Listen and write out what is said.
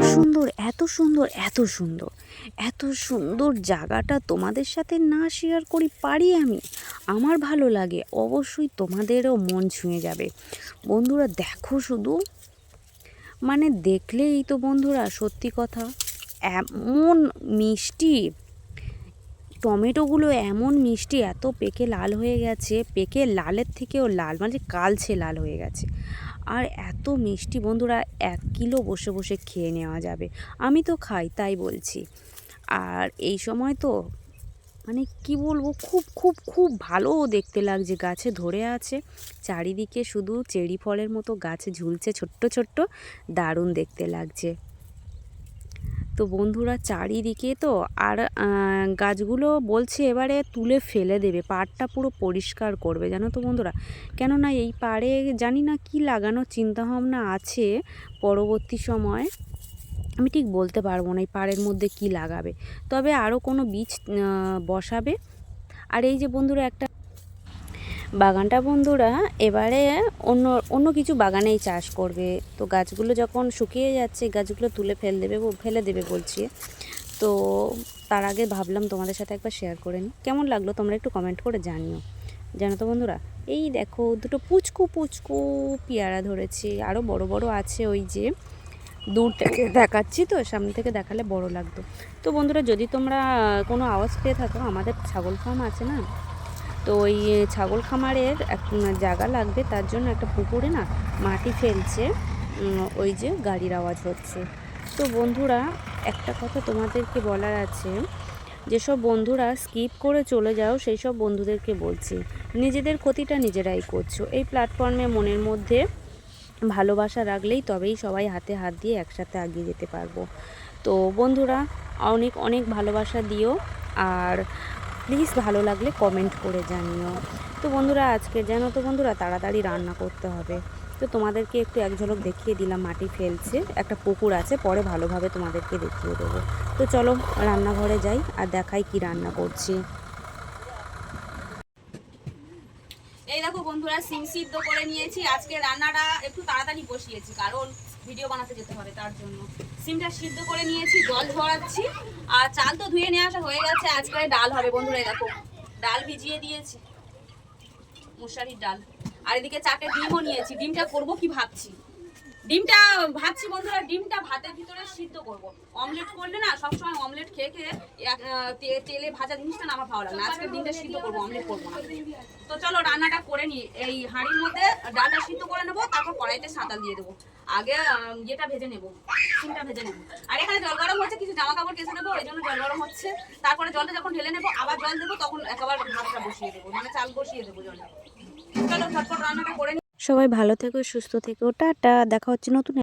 সুন্দর, এত সুন্দর এত সুন্দর। জায়গাটা তোমাদের সাথে না শেয়ার করি, পারি আমি। আমার ভালো লাগে, অবশ্যই তোমাদেরও মন ছুঁয়ে যাবে। বন্ধুরা, দেখো শুধু। মানে দেখলেই তো বন্ধুরা, সত্যি কথা, এমন মিষ্টি। টমেটোগুলো এমন মিষ্টি, এত পেকে লাল হয়ে গেছে, পেকে লালের থেকেও লাল মানে কালছে লাল হয়ে গেছে। আর এত মিষ্টি বন্ধুরা, এক কিলো বসে বসে খেয়ে নেওয়া যাবে। আমি তো খাই, তাই বলছি। আর এই সময় তো মানে কি বলব, খুব খুব খুব ভালো দেখতে লাগছে, গাছে ধরে আছে। চারিদিকে শুধু চেরি ফলের মতো গাছে ঝুলছে, ছোট্ট ছোট্ট, দারুণ দেখতে লাগছে। তো বন্ধুরা চারিদিকে তো আর গাছগুলো বলছে এবারে তুলে ফেলে দেবে, পাড়টা পুরো পরিষ্কার করবে, জানো তো বন্ধুরা? কেননা এই পাড়ে জানি না কি লাগানোর চিন্তাভাবনা আছে পরবর্তী সময়। আমি ঠিক বলতে পারব না এই পাড়ের মধ্যে কি লাগাবে। তবে আরও কোনো বীজ বসাবে। আর এই যে বন্ধুরা একটা বাগানটা বন্ধুরা, এবারে অন্য অন্য কিছু বাগানেই চাষ করবে। তো গাছগুলো যখন শুকিয়ে যাচ্ছে, গাছগুলো তুলে ফেল দেবে, ফেলে দেবে বলছি। তো তার আগে ভাবলাম তোমাদের সাথে একবার শেয়ার করে নিই। কেমন লাগল তোমরা একটু কমেন্ট করে জানিও। জানো তো বন্ধুরা, এই দেখো দুটো পুচকু পুচকু পেয়ারা ধরেছি। আরও বড় বড় আছে ওই যে, দূর থেকে দেখাচ্ছি তো, সামনে থেকে দেখালে বড় লাগতো। তো বন্ধুরা, যদি তোমরা কোনো আওয়াজ পেয়ে থাকো, আমাদের ছাগল ফার্ম আছে না? তো ওই ছাগল খামারের এক জায়গা লাগবে, তার জন্য একটা পুকুরে না মাটি ফেলছে ওই যে গাড়ির আওয়াজ হচ্ছে। তো বন্ধুরা, একটা কথা তোমাদেরকে বলার আছে, যেসব বন্ধুরা স্কিপ করে চলে যাও, সেই সব বন্ধুদেরকে বলছি, নিজেদের ক্ষতিটা নিজেরাই করছ। এই প্ল্যাটফর্মে মনের মধ্যে ভালোবাসা রাখলেই তবেই সবাই হাতে হাত দিয়ে একসাথে আগিয়ে যেতে পারব। তো বন্ধুরা, অনেক অনেক ভালোবাসা দিও, আর প্লিজ ভালো লাগলে কমেন্ট করে জানিও। তো বন্ধুরা, আজকে জানো তো বন্ধুরা, তাড়াতাড়ি রান্না করতে হবে। তো তোমাদেরকে একটু এক ঝলক দেখিয়ে দিলাম, মাটি ফেলছে, একটা পুকুর আছে, পরে ভালোভাবে তোমাদেরকে দেখিয়ে দেবো। তো চলো, রান্নাঘরে যাই আর দেখাই কি রান্না করছি। এই দেখো বন্ধুরা সিম সিদ্ধ করে নিয়েছি। আজকে রান্নাটা একটু তাড়াতাড়ি বসিয়েছি, কারণ ভিডিও বানাতে যেতে হবে তার জন্য। সিমটা সিদ্ধ করে নিয়েছি, জল ঝরাচ্ছি, আর চাল তো ধুয়ে নিয়ে আসা হয়ে গেছে, আজকে ডাল হবে বন্ধুরা দেখো, ডাল ভিজিয়ে দিয়েছি মশারির ডাল। আর এদিকে চারটে ডিমও নিয়েছি, ডিমটা করব কি ভাবছি? ডিমটা ভাবছি বন্ধুরা, ডিমটা ভাতের ভিতরে সিদ্ধ করব। অমলেট করলে না, সবসময় অমলেট খেয়ে খেয়ে তেলে ভাজা জিনিসটা না আমার ভালো লাগে না। আজকে ডিমটা সিদ্ধ করব, অমলেট করব না। তো চলো রান্নাটা করে নি এই হাঁড়ির মধ্যে ডালটা সিদ্ধ করে নেব, তারপর কড়াইতে সাঁতাল দিয়ে দেবো। আগে যেটা ভেজে নেব, সিমটা ভেজে নেব। আর এখানে জল গরম হচ্ছে, কিছু জামা কাপড় কেসে নেব ওই জন্য জল গরম হচ্ছে। তারপরে জলটা যখন ঢেলে নেব, আবার জল দেবো, তখন একবার ভাতটা বসিয়ে দেবো মানে চাল বসিয়ে দেবো জলে চলো ঝটপট রান্নাটা করে সবাই ভালো থেকো, সুস্থ থেকো, টাটা, দেখা হচ্ছে নতুন